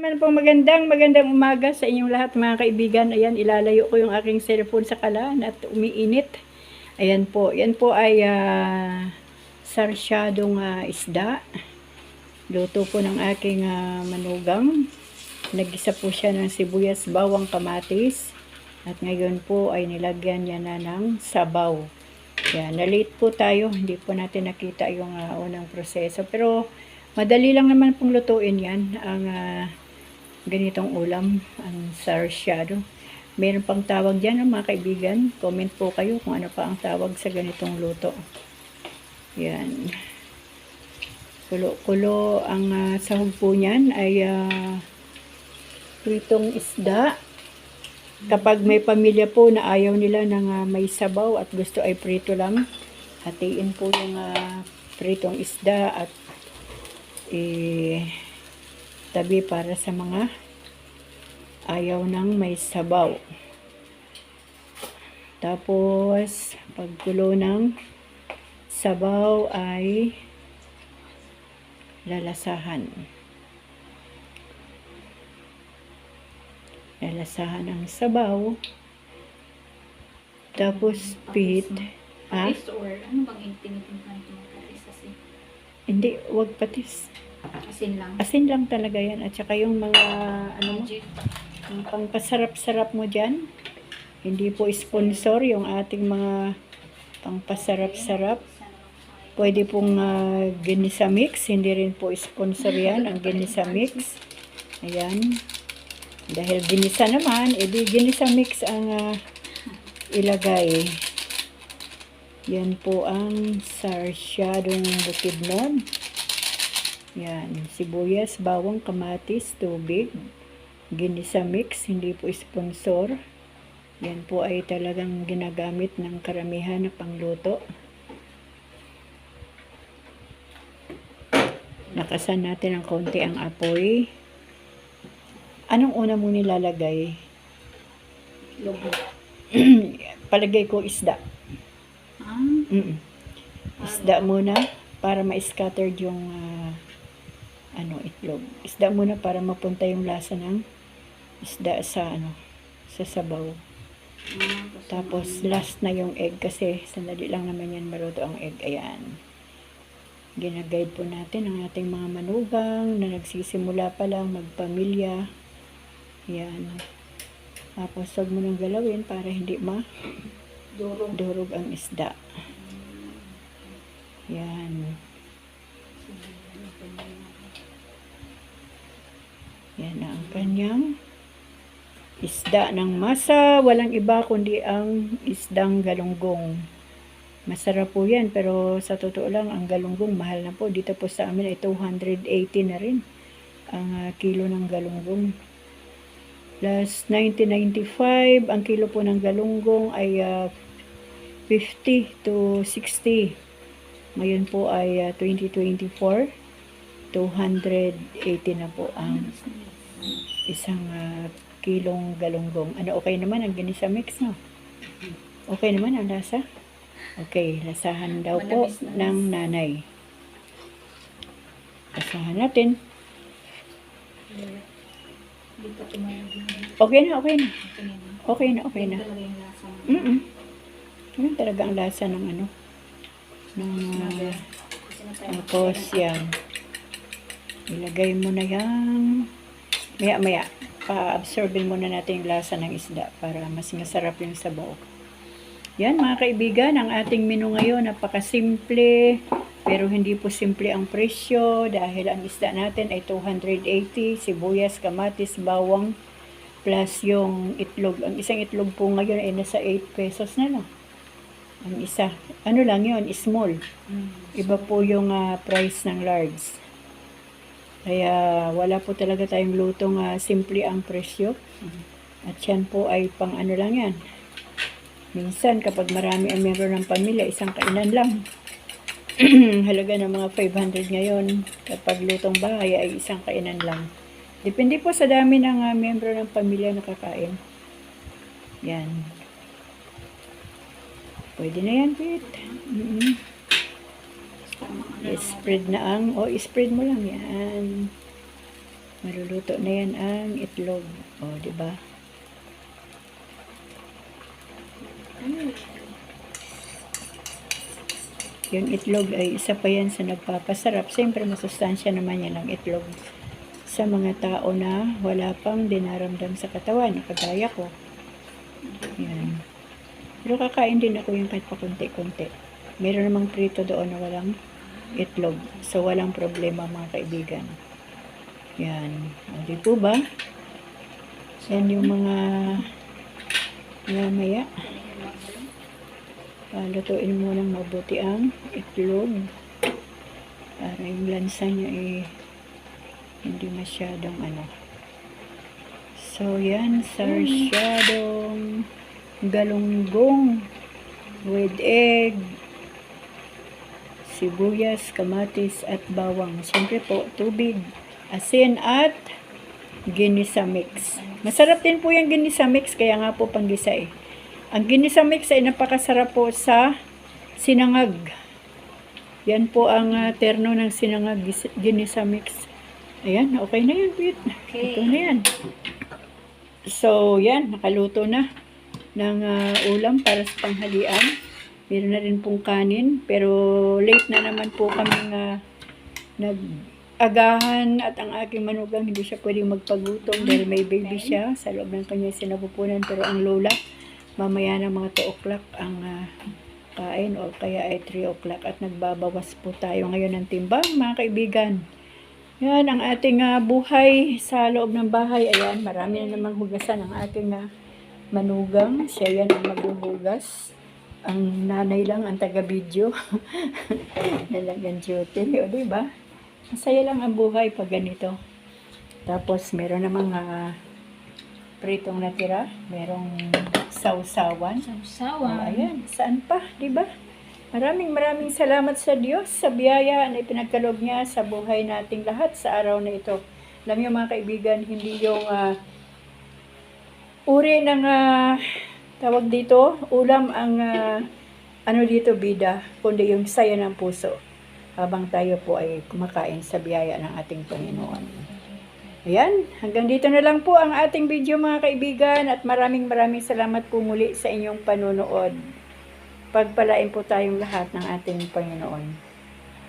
naman po magandang magandang umaga sa inyong lahat mga kaibigan. Ayan, ilalayo ko yung aking cellphone sa kalan at umiinit. Ayan po, yan po ay uh, sarsyadong ah, isda. Luto po ng aking ah, manugang. Nagisa po siya ng sibuyas, bawang, kamatis. At ngayon po ay nilagyan niya na ng sabaw. Yan, na-late po tayo. Hindi po natin nakita yung ah, unang proseso. Pero madali lang naman pong lutuin yan. Ang ah, ganitong ulam, ang sarsyado. Meron pang tawag dyan, no, mga kaibigan. Comment po kayo kung ano pa ang tawag sa ganitong luto. Yan. Kulo-kulo ang ah, sahog po niyan ay ah, pritong isda. Kapag may pamilya po na ayaw nila ng ah, may sabaw at gusto ay prito lang, hatiin po yung ah, pritong isda at eh, tabi para sa mga ayaw ng may sabaw. Tapos, pagkulo ng sabaw ay lalasahan. Lalasahan ng sabaw. Tapos, pit. Ha? Patis or ano bang tinitimpan? Hindi, wag patis. Asin lang. Asin lang talaga yan. At saka yung mga, ano mo, yung pangpasarap-sarap mo dyan. Hindi po sponsor yung ating mga pangpasarap-sarap. Pwede pong uh, Ginisa Mix. Hindi rin po sponsor yan, ang Ginisa Mix. Ayan. Dahil ginisa naman, edi Ginisa Mix ang ah, ilagay. Yan po ang sarsyadong bukidnon. Yan, sibuyas, bawang, kamatis, tubig. Ginisa mix, hindi po sponsor. Yan po ay talagang ginagamit ng karamihan na pangluto. Nakasan natin ng konti ang apoy. Anong una mo nilalagay? Lobo. Palagay ko isda. Ah, Mm Isda muna para ma-scattered yung ah, ano itlog. Isda muna para mapunta yung lasa ng isda sa ano sa sabaw. Tapos last na yung egg kasi sandali lang naman yan maluto ang egg. Ayan. Ginaguide po natin ang ating mga manugang na nagsisimula pa lang magpamilya. Ayan. Tapos huwag mo nang galawin para hindi ma Durog. durog ang isda. Yan. Yan ang kanyang isda ng masa. Walang iba kundi ang isdang galunggong. Masarap po yan pero sa totoo lang ang galunggong mahal na po. Dito po sa amin ay 280 na rin ang ah, kilo ng galunggong. Plus 1995, ang kilo po ng galunggong ay ah, 50 to 60. Ngayon po ay ah, 2024. 280 na po ang isang ah, kilong galunggong. Ano, okay naman ang ginisa mix, no? Okay naman ang lasa? Okay, lasahan daw po ng nanay. Lasahan natin. Okay na, okay na. Okay na, okay na. Ng- Mm-mm. Yan talaga ang lasa ng ano. Ng, tayo tapos yan. Ilagay mo na yan. Maya maya. Pa-absorbin muna natin yung lasa ng isda para mas masarap yung sabaw. Yan mga kaibigan, ang ating menu ngayon napakasimple pero hindi po simple ang presyo dahil ang isda natin ay 280, sibuyas, kamatis, bawang plus yung itlog. Ang isang itlog po ngayon ay nasa 8 pesos na no. Ang isa. Ano lang yun, small. Mm. Iba po yung ah, price ng large. Kaya wala po talaga tayong lutong ah, simple ang presyo. At yan po ay pang ano lang yan. Minsan kapag marami ang miyembro ng pamilya, isang kainan lang. Halaga ng mga 500 ngayon. Kapag lutong bahay ay isang kainan lang. Depende po sa dami ng ah, miyembro ng pamilya na kakain. Yan. Pwede na yan, Pete. mm na. I-spread na ang, o i-spread mo lang yan. Maluluto na yan ang itlog. O, di ba? Yung itlog ay isa pa yan sa nagpapasarap. Siyempre, masustansya naman yan ang itlog sa mga tao na wala pang dinaramdam sa katawan, kagaya ko. Yan. Pero kakain din ako yung kahit pa konti-konti. Meron namang prito doon na walang itlog. So, walang problema mga kaibigan. Yan. O, di po ba? Yan yung mga maya-maya. Palutuin mo ng mabuti ang itlog. Para yung lansa niya eh hindi masyadong ano. So, yan. Sarsyadong galunggong with egg, sibuyas, kamatis, at bawang. Siyempre po, tubig, asin, at ginisa mix. Masarap din po yung ginisa mix, kaya nga po panggisa eh. Ang ginisa mix ay napakasarap po sa sinangag. Yan po ang ah, terno ng sinangag, ginisa mix. Ayan, okay na yan, Pete. Okay. Ito na yan. So, yan, nakaluto na ng ah, ulam para sa panghalian. Meron na rin pong kanin, pero late na naman po kami nga nag-agahan at ang aking manugang hindi siya pwedeng magpagutom dahil may baby siya sa loob ng kanyang sinapupunan pero ang lola mamaya na mga 2 o'clock ang ah, kain o kaya ay 3 o'clock at nagbabawas po tayo ngayon ng timbang mga kaibigan. Yan ang ating ah, buhay sa loob ng bahay. Ayan, marami na namang hugasan ang ating ah, manugang. Siya yan ang maghuhugas. Ang nanay lang ang taga-video. Nalagang duty. O, diba? Masaya lang ang buhay pag ganito. Tapos, meron namang ah, pritong natira. Merong sausawan. O, Sawa. ayan, saan pa, di ba? Maraming maraming salamat sa Diyos sa biyaya na ipinagkaloob niya sa buhay nating lahat sa araw na ito. Alam niyo mga kaibigan, hindi yung ah, uri ng ah, tawag dito, ulam ang ah, ano dito bida, kundi yung saya ng puso habang tayo po ay kumakain sa biyaya ng ating Panginoon. Ayan, hanggang dito na lang po ang ating video mga kaibigan at maraming maraming salamat po muli sa inyong panunood. Pagpalain po tayong lahat ng ating Panginoon.